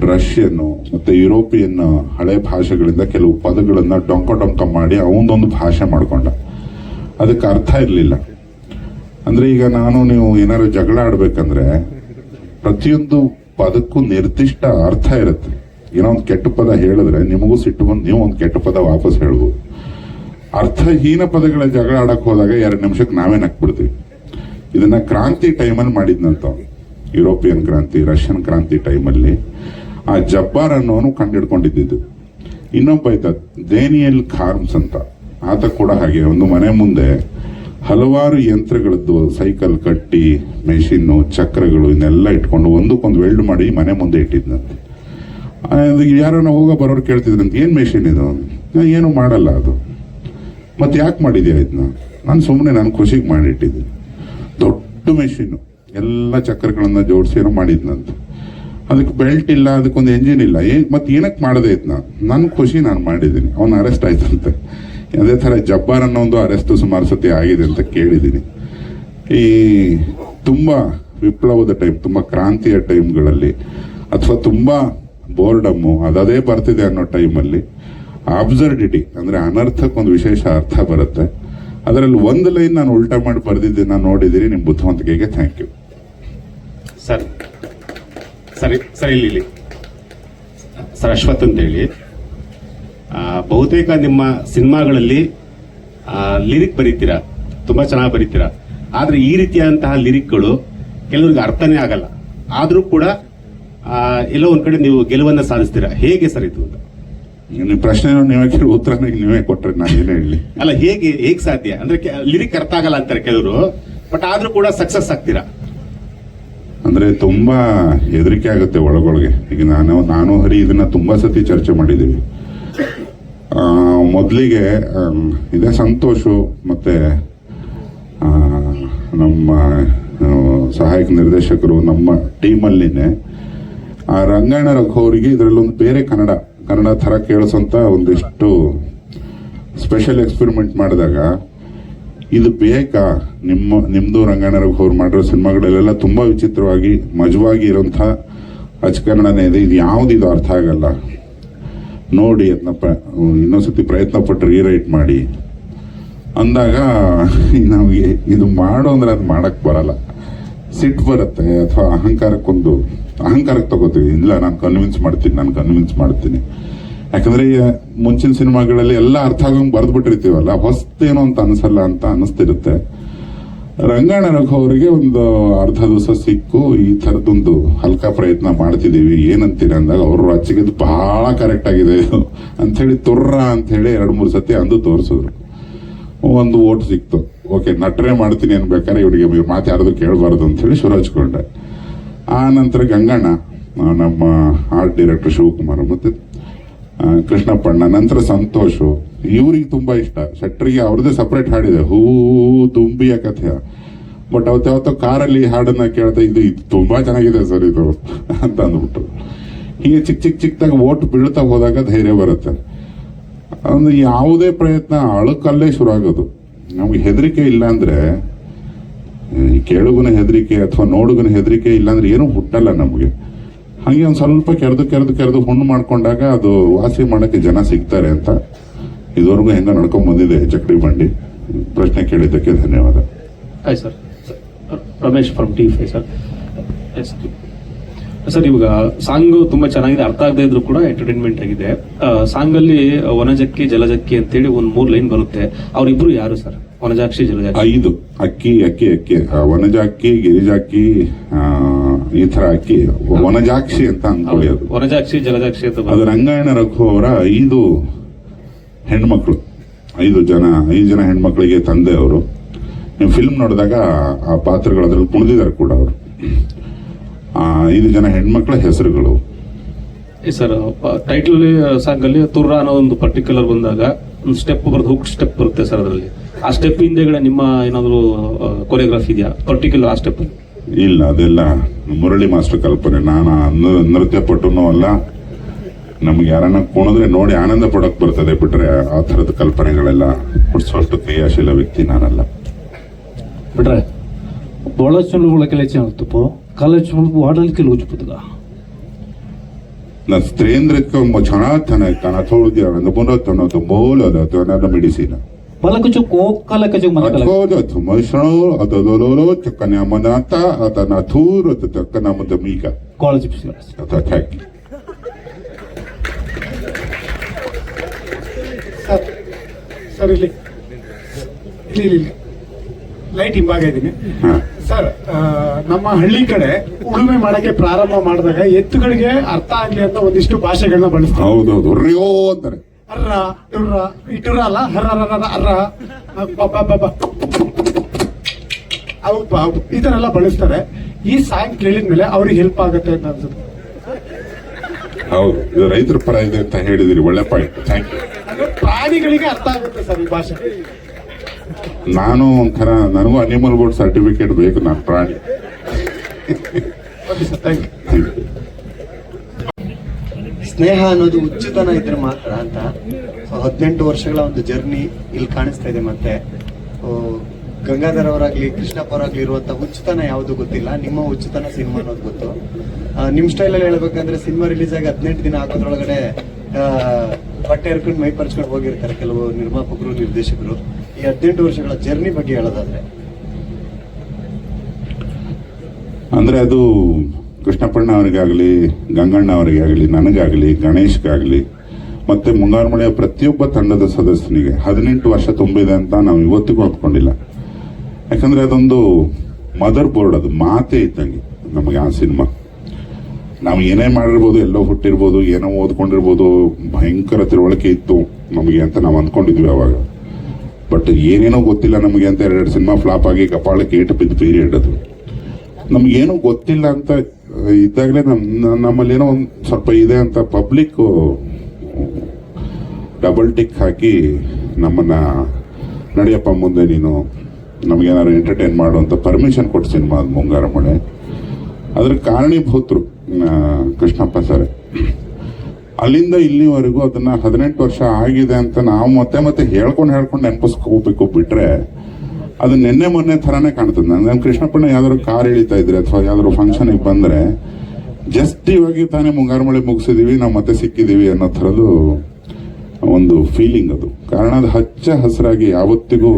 ರಷ್ಯನ್ನು ಮತ್ತೆ ಯುರೋಪಿಯನ್ ಹಳೆ ಭಾಷೆಗಳಿಂದ ಕೆಲವು ಪದಗಳನ್ನು ಡೊಂಕ ಡೊಂಕ ಮಾಡಿ ಅವನೊಂದು ಭಾಷೆ ಮಾಡ್ಕೊಂಡ. ಅದಕ್ಕೆ ಅರ್ಥ ಇರಲಿಲ್ಲ. ಅಂದ್ರೆ ಈಗ ನಾನು, ನೀವು ಏನಾದ್ರು ಜಗಳ ಆಡ್ಬೇಕಂದ್ರೆ ಪ್ರತಿಯೊಂದು ಪದಕ್ಕೂ ನಿರ್ದಿಷ್ಟ ಅರ್ಥ ಇರುತ್ತೆ. ಏನೋ ಒಂದು ಕೆಟ್ಟ ಪದ ಹೇಳಿದ್ರೆ ನಿಮಗೂ ಸಿಟ್ಟು ಬಂದು ನೀವು ಒಂದು ಕೆಟ್ಟ ಪದ ವಾಪಸ್ ಹೇಳ್ಬೋದು. ಅರ್ಥಹೀನ ಪದಗಳ ಜಗಳ ಆಡಕ್ಕೆ ಹೋದಾಗ ಎರಡು ನಿಮಿಷಕ್ಕೆ ನಾವೇ ನಕ್ಬಿಡ್ತೀವಿ. ಇದನ್ನ ಕ್ರಾಂತಿ ಟೈಮಲ್ಲಿ ಮಾಡಿದ್ನಂತ. ಯುರೋಪಿಯನ್ ಕ್ರಾಂತಿ ರಷ್ಯನ್ ಕ್ರಾಂತಿ ಟೈಮಲ್ಲಿ ಆ ಜಬ್ಬಾರ್ ಅನ್ನೋನು ಕಂಡಿಡ್ಕೊಂಡಿದ್ದು ಇನ್ನೊಬ್ಬ ಆಯ್ತಾ ದೇನಿಯಲ್ ಖಾರ್ಮ್ಸ್ ಅಂತ. ಆತ ಕೂಡ ಹಾಗೆ, ಒಂದು ಮನೆ ಮುಂದೆ ಹಲವಾರು ಯಂತ್ರಗಳದ್ದು ಸೈಕಲ್ ಕಟ್ಟಿ ಮೆಷಿನ್ನು ಚಕ್ರಗಳು, ಇನ್ನೆಲ್ಲ ಇಟ್ಕೊಂಡು ಒಂದಕ್ಕೊಂದು ವೆಲ್ಡ್ ಮಾಡಿ ಮನೆ ಮುಂದೆ ಇಟ್ಟಿದ್ನಂತೆ. ಅದು ಯಾರನ್ನ ಹೋಗೋ ಬರೋರು ಕೇಳ್ತಿದ್ರಂತೆ, ಏನು ಮೆಷಿನ್ ಇದು? ಏನು ಮಾಡಲ್ಲ ಅದು. ಮತ್ತೆ ಯಾಕೆ ಮಾಡಿದ್ಯಾ ಇದನ್ನ ನಾನು ಸುಮ್ಮನೆ ನಾನು ಖುಷಿಗೆ ಮಾಡಿಟ್ಟಿದ್ದೆ ದೊಡ್ಡ ಮೆಷಿನ್ ಎಲ್ಲ ಚಕ್ರಗಳನ್ನು ಜೋಡಿಸಿ ಏನೋ ಮಾಡಿದ್ನಂತೆ ಅದಕ್ಕೆ ಬೆಲ್ಟ್ ಇಲ್ಲ, ಅದಕ್ಕೊಂದು ಎಂಜಿನ್ ಇಲ್ಲ. ಏ, ಮತ್ತೆ ಏನಕ್ಕೆ ಮಾಡದೆ ಇದ್ನ? ನನ್ನ ಖುಷಿ ನಾನು ಮಾಡಿದ್ದೀನಿ. ಅವನು ಅರೆಸ್ಟ್ ಆಯ್ತಂತೆ. ಅದೇ ಥರ ಜಬ್ಬಾರ್ ಅನ್ನೋ ಒಂದು ಅರೆಸ್ಟ್ ಸುಮಾರು ಸತಿ ಆಗಿದೆ ಅಂತ ಕೇಳಿದ್ದೀನಿ. ಈ ತುಂಬಾ ವಿಪ್ಲವದ ಟೈಮ್ ತುಂಬಾ ಕ್ರಾಂತಿಯ ಟೈಮ್ಗಳಲ್ಲಿ ಅಥವಾ ತುಂಬಾ ಬೋರ್ಡಮ್ಮು ಅದದೇ ಬರ್ತಿದೆ ಅನ್ನೋ ಟೈಮಲ್ಲಿ ಅಬ್ಸರ್ಡಿಟಿ ಅಂದ್ರೆ ಅನರ್ಥಕ್ಕೊಂದು ವಿಶೇಷ ಅರ್ಥ ಬರುತ್ತೆ. ಅದರಲ್ಲಿ ಒಂದು ಲೈನ್ ನಾನು ಉಲ್ಟಾ ಮಾಡಿ ಬರೆದಿದ್ದೆ ನಾನು ನೋಡಿದ್ದೀನಿ ನಿಮ್ಮ ಬುದ್ಧಿವಂತಿಕೆಗೆ ಥ್ಯಾಂಕ್ ಯು ಸರ್ ಸರಿ ಸರಿ ಇಲ್ಲಿ ಇಲ್ಲಿ. ಸರ್ ಅಶ್ವಥ್ ಅಂತೇಳಿ. ಬಹುತೇಕ ನಿಮ್ಮ ಸಿನಿಮಾಗಳಲ್ಲಿ ಲಿರಿಕ್ ಬರೀತೀರಾ ತುಂಬಾ ಚೆನ್ನಾಗಿ ಬರೀತೀರಾ. ಆದ್ರೆ ಈ ರೀತಿಯಾದಂತಹ ಲಿರಿಕ್ಗಳು ಕೆಲವರಿಗೆ ಅರ್ಥನೇ ಆಗಲ್ಲ. ಆದ್ರೂ ಕೂಡ ಎಲ್ಲೋ ಒಂದು ಕಡೆ ನೀವು ಗೆಲುವನ್ನ ಸಾಧಿಸ್ತೀರಾ. ಹೇಗೆ ಸರ್ ಇದು ಅಂತ? ನಿಮ್ಮ ಪ್ರಶ್ನೆ ನೀವೇ ಕೇಳಿ ಉತ್ತರ ನೀವೇ ಕೊಟ್ಟರೆ ನಾನು ಏನೇ ಹೇಳಿ. ಅಲ್ಲ ಹೇಗೆ ಹೇಗೆ ಸಾಧ್ಯ? ಅಂದ್ರೆ ಲಿರಿಕ್ ಅರ್ಥ ಆಗಲ್ಲ ಅಂತಾರೆ ಕೆಲವರು. ಬಟ್ ಆದ್ರೂ ಕೂಡ ಸಕ್ಸಸ್ ಆಗ್ತೀರಾ? ಅಂದ್ರೆ ತುಂಬಾ ಹೆದರಿಕೆ ಆಗುತ್ತೆ ಒಳಗೊಳಗೆ. ಈಗ ನಾನು ನಾನು ಹರಿ ಇದನ್ನು ತುಂಬಾ ಸತಿ ಚರ್ಚೆ ಮಾಡಿದ್ದೀವಿ ಮೊದಲಿಗೆ ಇದೇ ಸಂತೋಷು ಮತ್ತೆ ನಮ್ಮ ಸಹಾಯಕ ನಿರ್ದೇಶಕರು ನಮ್ಮ ಟೀಮಲ್ಲಿನೇ. ಆ ರಂಗಾಯಣ ರಘೋರಿಗೆ ಇದರಲ್ಲೊಂದು ಬೇರೆ ಕನ್ನಡ ಕನ್ನಡ ಥರ ಕೇಳಿಸೋಂಥ ಒಂದಿಷ್ಟು ಸ್ಪೆಷಲ್ ಎಕ್ಸ್ಪೆರಿಮೆಂಟ್ ಮಾಡಿದಾಗ ಇದು ಬೇಕಾ ನಿಮ್ಮ ನಿಮ್ಮದು ರಂಗಾಯಣ ಅವ್ರು ಮಾಡಿರೋ ಸಿನಿಮಾಗಳಲ್ಲೆಲ್ಲ ತುಂಬಾ ವಿಚಿತ್ರವಾಗಿ, ಮಜವಾಗಿ ಇರೋಂಥ ಅಚ್ಚಕನ್ನಡನೇ ಇದೆ. ಇದು ಯಾವುದು ಇದು ಅರ್ಥ ಆಗಲ್ಲ. ನೋಡಿ ಅದನ್ನ ಪ- ಇನ್ನೊಂದ್ಸತಿ ಪ್ರಯತ್ನ ಪಟ್ಟು ರೀರೈಟ್ ಮಾಡಿ. ಅಂದಾಗ *laughs* ನಮಗೆ ಇದು ಮಾಡು ಅಂದರೆ ಅದು ಮಾಡಕ್ ಬರಲ್ಲ. ಸಿಟ್ಟು ಬರುತ್ತೆ ಅಥವಾ ಅಹಂಕಾರಕ್ಕೊಂದು, ಅಹಂಕಾರಕ್ಕೆ ತಗೋತೀವಿ. ಇಲ್ಲ, ನಾನು ಕನ್ವಿನ್ಸ್ ಮಾಡ್ತೀನಿ, ನಾನು ಕನ್ವಿನ್ಸ್ ಮಾಡ್ತೀನಿ. ಯಾಕಂದ್ರೆ ಮುಂಚಿನ ಸಿನಿಮಾಗಳಲ್ಲಿ ಎಲ್ಲ ಅರ್ಥ ಆಗಂಗ್ ಬರೆದು ಬಿಟ್ಟಿರ್ತೀವಲ್ಲ ಹೊಸ್ತೇನೋ ಅಂತ ಅನ್ಸಲ್ಲ ಅಂತ ಅನಿಸ್ತಿರುತ್ತೆ. ರಂಗಾಯಣ ರಘು ಅವರಿಗೆ ಒಂದು ಅರ್ಧ ದಿವಸ ಸಿಕ್ಕು, ಈ ಥರದೊಂದು ಹಲ್ಕ ಪ್ರಯತ್ನ ಮಾಡ್ತಿದ್ದೀವಿ, ಏನಂತೀರ ಅಂದಾಗ ಅವರು ರಾಜ್ಯಕ್ಕೆ ಬಹಳ ಕರೆಕ್ಟ್ ಆಗಿದೆ ಇದು. ಅಂಥೇಳಿ ತುರ್ರ ಅಂತ ಹೇಳಿ ಎರಡು ಮೂರು ಸತಿ ಅಂದು ತೋರಿಸಿದ್ರು. ಒಂದು ಓಟ್ ಸಿಕ್ತು. ಓಕೆ, ನಟ್ರೆ ಮಾಡ್ತೀನಿ ಅನ್ಬೇಕಾದ್ರೆ ಇವರಿಗೆ ಇವ್ರ ಮಾತು ಯಾರ್ದು ಕೇಳಬಾರ್ದು ಅಂತ ಹೇಳಿ ಶುರು ಹಚ್ಕೊಂಡೆ ಆ ನಂತರ ಗಂಗಣ್ಣ, ನಮ್ಮ ಆರ್ಟ್ ಡೈರೆಕ್ಟರ್ ಶಿವಕುಮಾರ್ ಮತ್ತೆ ಕೃಷ್ಣಪ್ಪಣ್ಣ, ನಂತರ ಸಂತೋಷು. ಇವ್ರಿಗೆ ತುಂಬಾ ಇಷ್ಟ. ಶೆಟ್ರಿಗೆ ಅವ್ರದ್ದೇ ಸಪ್ರೇಟ್ ಹಾಡಿದೆ. ಹೂ, ತುಂಬಿಯ ಕಥೆ. ಬಟ್ ಅವತ್ತು ಯಾವತ್ತೋ ಕಾರಲ್ಲಿ ಹಾಡನ್ನ ಕೇಳ್ತಾ ಇದು ಇದು ತುಂಬಾ ಚೆನ್ನಾಗಿದೆ ಸರ್ ಇದು ಅಂತ ಅಂದ್ಬಿಟ್ಟು. ಹೀಗೆ ಚಿಕ್ಕ ಚಿಕ್ಕ ಚಿಕ್ಕದಾಗ ಓಟ್ ಬೀಳ್ತಾ ಹೋದಾಗ ಧೈರ್ಯ ಬರುತ್ತೆ. ಅಂದ್ರೆ ಯಾವುದೇ ಪ್ರಯತ್ನ, ಅಳುಕಲ್ಲೇ ಶುರು ಆಗೋದು ನಮ್ಗೆ ಹೆದರಿಕೆ ಇಲ್ಲ ಅಂದ್ರೆ ಕೇಳುಗನ ಹೆದರಿಕೆ ಅಥವಾ ನೋಡುಗನ ಹೆದರಿಕೆ ಇಲ್ಲ ಅಂದ್ರೆ ಏನೂ ಹುಟ್ಟಲ್ಲ ನಮಗೆ. ಹಾಗೆ ಒಂದು ಸ್ವಲ್ಪ ಕೆರೆದು ಕೆರೆದು ಕೆರೆದು ಹುಣ್ಣು ಮಾಡ್ಕೊಂಡಾಗ ಅದು ವಾಸಿ ಮಾಡಕ್ಕೆ ಜನ ಸಿಗ್ತಾರೆ ಅಂತ. ಇದುವರೆಗೂ ಹೆಂಗೆ ನಡ್ಕೊಂಡು ಬಂದಿದೆ ಚಕ್ಡಿ ಬಂಡಿ. ಪ್ರಶ್ನೆ ಕೇಳಿದ್ದಕ್ಕೆ ಧನ್ಯವಾದ. Sir. Sir, Ramesh from T5, sir. Yes. Sir ಇವಾಗ ಸಾಂಗ್ ತುಂಬಾ ಚೆನ್ನಾಗಿದೆ ಅರ್ಥ ಆಗದೆ ಇದ್ರು ಕೂಡ ಎಂಟರ್ಟೈನ್ಮೆಂಟ್ ಆಗಿದೆ. ಸಾಂಗ್ ಅಲ್ಲಿ ವನಜಕ್ಕಿ ಜಲಜಕ್ಕಿ ಅಂತೇಳಿ ಒಂದ್ ಮೂರ್ ಲೈನ್ ಬರುತ್ತೆ. ಅವ್ರಿಬ್ರು ಯಾರು ಸರ್ ವನಜಾಕ್ಷಿ ಜಲಜಾಕ್ಷಿ? ಐದು. ಅಕ್ಕಿ ಅಕ್ಕಿ ಅಕ್ಕಿ. ವನಜಾಕ್ಕಿ ಗಿರಿಜಾಕ್ಕಿ ಈ ತರ ಅಕ್ಕಿ ವನಜಾಕ್ಷಿ ಅಂತ ಅನ್ಕೊಳ್ಳಿ ಅದು. ವನಜಾಕ್ಷಿ ಜಲಜಾಕ್ಷಿ ಅಂತ ಅದು. ರಂಗಾಯಣ ರಘು ಅವರ ಐದು ಹೆಣ್ಮಕ್ಳು. ಐದು ಜನ ಐದು ಜನ ಹೆಣ್ಮಕ್ಳಿಗೆ ತಂದೆ ಅವರು. ನೀವು ಫಿಲ್ಮ್ ನೋಡಿದಾಗ ಆ ಪಾತ್ರಗಳು ಅದ್ರಲ್ಲಿ ಕುಣಿದಿದ್ದಾರೆ ಕೂಡ ಅವರು. ಆ ಐದು ಜನ ಹೆಣ್ಮಕ್ಳ ಹೆಸರುಗಳು. ಸರ್ ಟೈಟಲ್ ಸಾಂಗ್ ಅಲ್ಲಿ ತುರ್ರ ಅನ್ನೋ ಒಂದು ಪರ್ಟಿಕ್ಯುಲರ್ ಬಂದಾಗ ಒಂದು ಸ್ಟೆಪ್ ಬರುತ್ತೆ ಹುಕ್ ಸ್ಟೆಪ್ ಬರುತ್ತೆ ಸರ್ ಅದರಲ್ಲಿ. ಆ ಸ್ಟೆಪ್ ಹಿಂದೆಗಡೆ ನಿಮ್ಮ ಏನಾದರೂ ಕೊರಿಯೋಗ್ರಾಫಿ ಇದೆಯಾ? ಪರ್ಟಿಕ್ಯುಲರ್ ಆ ಸ್ಟೆಪ್ ಇಲ್ಲ ಅದೆಲ್ಲ ಮುರಳಿ ಮಾಸ್ಟರ್ ಕಲ್ಪನೆ. ನಾನು ನೃತ್ಯ ಪಟುನೂ ಅಲ್ಲ. ನಮ್ಗೆ ಯಾರನ್ನ ಕುಣಿದ್ರೆ ನೋಡಿ ಆನಂದ ಪಡಕ್ ಬರ್ತದೆ ಬಿಟ್ರೆ ಆ ಥರದ ಕಲ್ಪನೆಗಳೆಲ್ಲ ಹುಡ್ಸೋಷ್ಟು ಕ್ರಿಯಾಶೀಲ ವ್ಯಕ್ತಿ ನಾನಲ್ಲ. ಬಿಟ್ರೆ ಒಳಚುಳುಗಳ ತಪ್ಪು. ಕಲಚುಳುಗು ಆಡಲಿಕ್ಕೆ ಲೋಚಿಪುತ್ತಗ ನಾನು ಸ್ತ್ರೀಂದ್ರಕ್ಕೆ ಚೆನ್ನಾಗಿ ಕಾಣ ತೋಳ್ದಿ ಅವನ ಮುನ್ನೋತ್ತನ್ನೋದು ಮೂಲದ ನನ್ನ ಮೆಡಿಸಿನ್. ಬಲಕಚು ಕೋಕಲಕಚು ಮನಕಲ ಅದ್ಕೋದು ಮೈಸಣೋ ಅದೊಲೋಲೋ ಚಕ್ಕನ ಮನಾತ ಅದನ್ನ ಥೂರು ಚಕ್ಕನ ಮುಂದೆ ಮೀಗ college thank you sir sir ಇಲ್ಲಿ ಇಲ್ಲಿ ಇಲ್ಲಿ ಲೈಟ್ ಹಿಂಭಾಗ ಇದ್ದೀನಿ ಸರ್ ನಮ್ಮ ಹಳ್ಳಿ ಕಡೆ ಉಳುಮೆ ಮಾಡಕ್ಕೆ ಪ್ರಾರಂಭ ಮಾಡಿದಾಗ ಎತ್ತುಗಳಿಗೆ ಅರ್ಥ ಆಗ್ಲಿ ಅಂತ ಒಂದಿಷ್ಟು ಭಾಷೆಗಳನ್ನ ಬಳಸ್ತಾರೆ ಹೌದೌದು ರಿಯೋ ಅಂತಾರೆ ಅರ್ರ ಇರ್ರ ಈ ಟುರ್ರ ಅಲ್ಲ ಹರ್ರ ಅರ್ರ. ಅವು ಈ ತರ ಎಲ್ಲ ಬಳಸ್ತಾರೆ. ಈ ಸಾಂಗ್ ಕೇಳಿದ್ಮೇಲೆ ಅವ್ರಿಗೆ ಹೆಲ್ಪ್ ಆಗುತ್ತೆ ಅಂತ ಅನ್ಸುತ್ತೆ. ಹೌದು ಇದು ರೈತರ ಪರ ಇದೆ ಅಂತ ಹೇಳಿದಿರಿ ಒಳ್ಳೆ ಪಾಯಿಂಟ್ ಥ್ಯಾಂಕ್ ಯು ಪ್ರಾಣಿಗಳಿಗೆ ಅರ್ಥ ಆಗುತ್ತೆ ಸರ್ ಈ ಭಾಷೆ. ನಾನು ಒಂಥರ ನನಗೂ ಅನಿಮಲ್ ಬೋರ್ಡ್ ಸರ್ಟಿಫಿಕೇಟ್ ಬೇಕು ನಾನು ಪ್ರಾಣಿ. Thank you. ಸ್ನೇಹ ಅನ್ನೋದು ಉಚಿತನ ಇದ್ರೆ ಮಾತ್ರ ಅಂತ. ಹದಿನೆಂಟು ವರ್ಷಗಳ ಒಂದು ಜರ್ನಿ ಇಲ್ಲಿ ಕಾಣಿಸ್ತಾ ಇದೆ ಮತ್ತೆ. ಗಂಗಾಧರ್ ಅವರಾಗ್ಲಿ, ಕೃಷ್ಣಪ್ಪ ಅವರಾಗ್ಲಿ ಇರುವಂತ ಹುಚ್ಚುತನ ಯಾವುದು ಗೊತ್ತಿಲ್ಲ. ನಿಮ್ಮ ಹುಚ್ಚುತನ ಸಿನಿಮಾ ಅನ್ನೋದು ಗೊತ್ತು. ಸ್ಟೈಲ್ ಸ್ಟೈಲಲ್ಲಿ ಹೇಳ್ಬೇಕಂದ್ರೆ ಸಿನಿಮಾ ರಿಲೀಸ್ ಆಗಿ ಹದಿನೆಂಟು ದಿನ ಹಾಕೋದ್ರೊಳಗಡೆ ಬಟ್ಟೆ ಹರ್ಕೊಂಡು ಮೈ ಪರ್ಚ್ಕೊಂಡು ಹೋಗಿರ್ತಾರೆ ಕೆಲವು ನಿರ್ಮಾಪಕರು, ನಿರ್ದೇಶಕರು. ಈ ಹದಿನೆಂಟು ವರ್ಷಗಳ ಜರ್ನಿ ಬಗ್ಗೆ ಹೇಳೋದಾದ್ರೆ. ಅಂದ್ರೆ ಅದು ಕೃಷ್ಣಪ್ಪಣ್ಣ ಅವರಿಗಾಗಲಿ, ಗಂಗಣ್ಣ ಅವರಿಗಾಗಲಿ, ನನಗಾಗಲಿ, ಗಣೇಶ್ಗಾಗಲಿ, ಮತ್ತೆ ಮುಂಗಾರುಮಳೆಯ ಪ್ರತಿಯೊಬ್ಬ ತಂಡದ ಸದಸ್ಯನಿಗೆ ಹದಿನೆಂಟು ವರ್ಷ ತುಂಬಿದೆ ಅಂತ ನಾವು ಇವತ್ತಿಗೂ ಒಪ್ಕೊಂಡಿಲ್ಲ. ಯಾಕಂದ್ರೆ ಅದೊಂದು ಮದರ್ ಬೋರ್ಡ್, ಅದು ಮಾತೇ ಇದ್ದಂಗೆ ನಮಗೆ ಆ ಸಿನಿಮಾ. ನಾವು ಏನೇ ಮಾಡಿರ್ಬೋದು, ಎಲ್ಲೋ ಹುಟ್ಟಿರ್ಬೋದು, ಏನೋ ಓದ್ಕೊಂಡಿರ್ಬೋದು, ಭಯಂಕರ ತಿಳುವಳಿಕೆ ಇತ್ತು ನಮಗೆ ಅಂತ ನಾವು ಅಂದ್ಕೊಂಡಿದ್ವಿ ಅವಾಗ. ಬಟ್ ಏನೇನೋ ಗೊತ್ತಿಲ್ಲ ನಮಗೆ ಅಂತ ಎರಡೆರಡು ಸಿನಿಮಾ ಫ್ಲಾಪ್ ಆಗಿ, ಕಪಾಳಕ್ಕೆ ಏಟು ಬಿದ್ದ ಪೀರಿಯಡ್ ಅದು ನಮ್ಗೇನು ಗೊತ್ತಿಲ್ಲ ಅಂತ ಇದ್ದಾಗಲೇ ನಮ್ ನಮ್ಮಲ್ಲಿ ಏನೋ ಒಂದು ಸ್ವಲ್ಪ ಇದೆ ಅಂತ ಪಬ್ಲಿಕ್ ಡಬಲ್ ಟಿಕ್ ಹಾಕಿ ನಮ್ಮನ್ನ, ನಡೆಯಪ್ಪ ಮುಂದೆ ನೀನು ನಮಗೇನಾದ್ರು ಎಂಟರ್ಟೈನ್ ಮಾಡು ಅಂತ ಪರ್ಮಿಷನ್ ಕೊಟ್ಟು ಸಿನಿಮಾ ಮುಂಗಾರ ಮಳೆ ಅದ್ರ ಕಾರಣೀಭೂತರು ಕೃಷ್ಣಪ್ಪ ಸರ್. ಅಲ್ಲಿಂದ ಇಲ್ಲಿವರೆಗೂ ಅದನ್ನ ಹದಿನೆಂಟು ವರ್ಷ ಆಗಿದೆ ಅಂತ ನಾವು ಮತ್ತೆ ಮತ್ತೆ ಹೇಳ್ಕೊಂಡು ಹೇಳ್ಕೊಂಡು ನೆನಪಿಸ್ಕೋಬೇಕು ಬಿಟ್ರೆ ಅದು ನಿನ್ನೆ ಮೊನ್ನೆ ಥರನೇ ಕಾಣ್ತದೆ. ನಾನು ಕೃಷ್ಣಪ್ಪಣ್ಣ ಯಾವ್ದಾದ್ರು ಕಾರ್ ಇಳಿತಾ ಇದ್ರೆ ಅಥವಾ ಯಾವ್ದಾದ್ರು ಫಂಕ್ಷನ್ ಬಂದ್ರೆ ಜಸ್ಟ್ ಇವಾಗ ತಾನೇ ಮುಂಗಾರು ಮಳೆ ಮುಗಿಸಿದೀವಿ, ನಾವು ಮತ್ತೆ ಸಿಕ್ಕಿದೀವಿ ಅನ್ನೋ ಥರದ್ದು ಒಂದು ಫೀಲಿಂಗ್ ಅದು. ಕಾರಣ ಅದು ಹಚ್ಚ ಹಸಿರಾಗಿ ಯಾವತ್ತಿಗೂ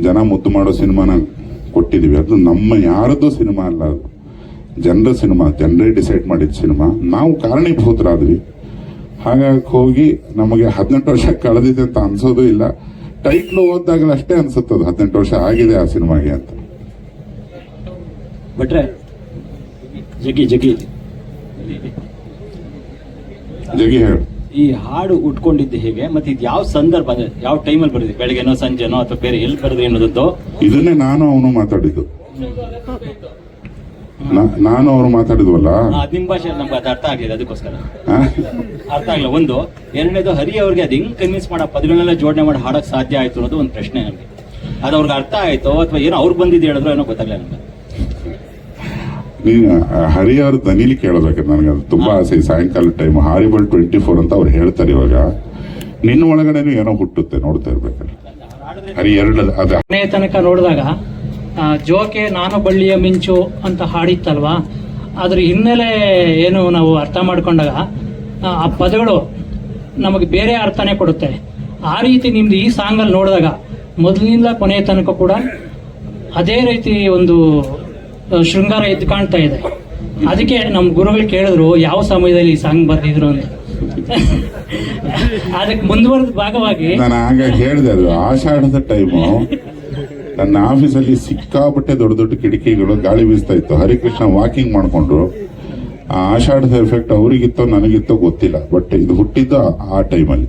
ಜನ ಮುದ್ದು ಮಾಡೋ ಸಿನಿಮಾನ ಕೊಟ್ಟಿದೀವಿ. ಅದು ನಮ್ಮ ಯಾರದ್ದು ಸಿನಿಮಾ ಅಲ್ಲ ಅದು. ಜನರ ಸಿನಿಮಾ, ಜನರೇ ಡಿಸೈಡ್ ಮಾಡಿದ ಸಿನಿಮಾ. ನಾವು ಕಾರಣೀಭೂತರಾದ್ವಿ. ಹಾಗಾಗಿ ಹೋಗಿ ನಮಗೆ ಹದಿನೆಂಟು ವರ್ಷ ಕಳೆದಿದೆ ಅಂತ ಅನ್ಸೋದು ಇಲ್ಲ. ಟೈಟ್ಲು ಓದ್ದಾಗಲೂ ಅಷ್ಟೇ ಅನ್ಸುತ್ತದ ಹದಿನೆಂಟು ವರ್ಷ ಆಗಿದೆ ಆ ಸಿನಿಮಾಗೆ ಅಂತ. ಬಿಟ್ರೆ ಜಗಿ ಜಗಿ ಜಗಿ ಹೇಳು. ಈ ಹಾಡು ಉಟ್ಕೊಂಡಿದ್ದು ಹೇಗೆ? ಮತ್ತೆ ಇದು ಯಾವ ಸಂದರ್ಭ ಅಂದ್ರೆ ಯಾವ ಟೈಮಲ್ಲಿ ಬರೆದಿ ಬೆಳಗ್ಗೆನೋ ಸಂಜೆನೋ ಅಥವಾ ಬೇರೆ ಎಲ್ಲಿ ಕರೆದು ಅನ್ನೋದದ್ದು? ಇದನ್ನೇ ನಾನು ಅವನು ಮಾತಾಡಿದ್ದು. ನಾನು ಅವರು ಮಾತಾಡಿದ್ವಲ್ಲ? ನಿಮ್ ಭಾಷೆ ನಮ್ಗೆ ಅದು ಅರ್ಥ ಆಗಲಿಲ್ಲ ಅದಕ್ಕೋಸ್ಕರ. ಅರ್ಥ ಆಗಿಲ್ಲ ಒಂದು ಎರಡನೇದು ಹರಿ ಅವ್ರಿಗೆ ಅದು ಹೆಂಗ್ ಕನ್ವಿನ್ಸ್ ಮಾಡಪ್ಪ ಪದಗಳನ್ನೆಲ್ಲ ಜೋಡಣೆ ಮಾಡಿ ಹಾಡಕ್ ಸಾಧ್ಯ ಆಯ್ತು ಅನ್ನೋದು ಒಂದು ಪ್ರಶ್ನೆ ನಮಗೆ. ಅದು ಅವ್ರಿಗೆ ಅರ್ಥ ಆಯ್ತು ಅಥವಾ ಏನೋ ಅವ್ರು ಬಂದಿದ್ದು ಹೇಳಿದ್ರು ಏನೋ ಗೊತ್ತಾಗ್ಲಿಲ್ಲ ನಮ್ಗೆ. ನೀನು ಹರಿ ಅವ್ರ ದನಿಲಿ ಕೇಳಬೇಕು ನನಗೆ ಅದು ತುಂಬಾ ಆಸೆ. ಸಾಯಂಕಾಲ ಟೈಮ್ ಹಾರಿಬಲ್ ಟ್ವೆಂಟಿ ಫೋರ್ ಅಂತ ಅವ್ರು ಹೇಳ್ತಾರೆ ಇವಾಗ. ನಿನ್ನ ಒಳಗಡೆನೂ ಏನೋ ಹುಟ್ಟುತ್ತೆ ನೋಡ್ತಾ ಇರ್ಬೇಕು. ಹರಿ ಎರಡು ಅದೇ. ತನಕ ನೋಡಿದಾಗ ಜೋಕೆ ನಾನು ಬಳ್ಳಿಯ ಮಿಂಚು ಅಂತ ಹಾಡಿತ್ತಲ್ವಾ? ಅದ್ರ ಹಿನ್ನೆಲೆ ಏನು ನಾವು ಅರ್ಥ ಮಾಡ್ಕೊಂಡಾಗ ಆ, ಪದಗಳು ನಮಗೆ ಬೇರೆ ಅರ್ಥನೇ ಕೊಡುತ್ತೆ. ಆ ರೀತಿ ನಿಮ್ದು ಈ ಸಾಂಗಲ್ಲಿ ನೋಡಿದಾಗ ಮೊದಲಿನಿಂದ ಕೊನೆಯ ತನಕ ಕೂಡ ಅದೇ ರೀತಿ ಒಂದು ಶೃಂಗಾರ ಎದ್ದು ಕಾಣ್ತಾ ಇದೆ. ಅದಕ್ಕೆ ನಮ್ಮ ಗುರುಗಳು ಕೇಳಿದ್ರು ಯಾವ ಸಮಯದಲ್ಲಿ ಈ ಸಾಂಗ್ ಬರ್ದಿದ್ರು ಅಂತ. ಅದಕ್ಕೆ ಮುಂದುವರೆದ ಭಾಗವಾಗಿ ನಾನು ಹಾಗೆ ಹೇಳಿದೆ ಅದು ಆಷಾಢದ ಟೈಮು ನನ್ನ ಆಫೀಸಲ್ಲಿ ಸಿಕ್ಕಾಪಟ್ಟೆ ದೊಡ್ಡ ದೊಡ್ಡ ಕಿಟಕಿಗಳು ಗಾಳಿ ಬೀಸ್ತಾ ಇತ್ತು. ಹರಿಕೃಷ್ಣ ವಾಕಿಂಗ್ ಮಾಡಿಕೊಂಡ್ರು. ಆ ಆಷಾಢದ ಎಫೆಕ್ಟ್ ಅವರಿಗಿತ್ತೋ ನನಗಿತ್ತೋ ಗೊತ್ತಿಲ್ಲ ಬಟ್ ಇದು ಹುಟ್ಟಿದ್ದು ಆ- ಟೈಮಲ್ಲಿ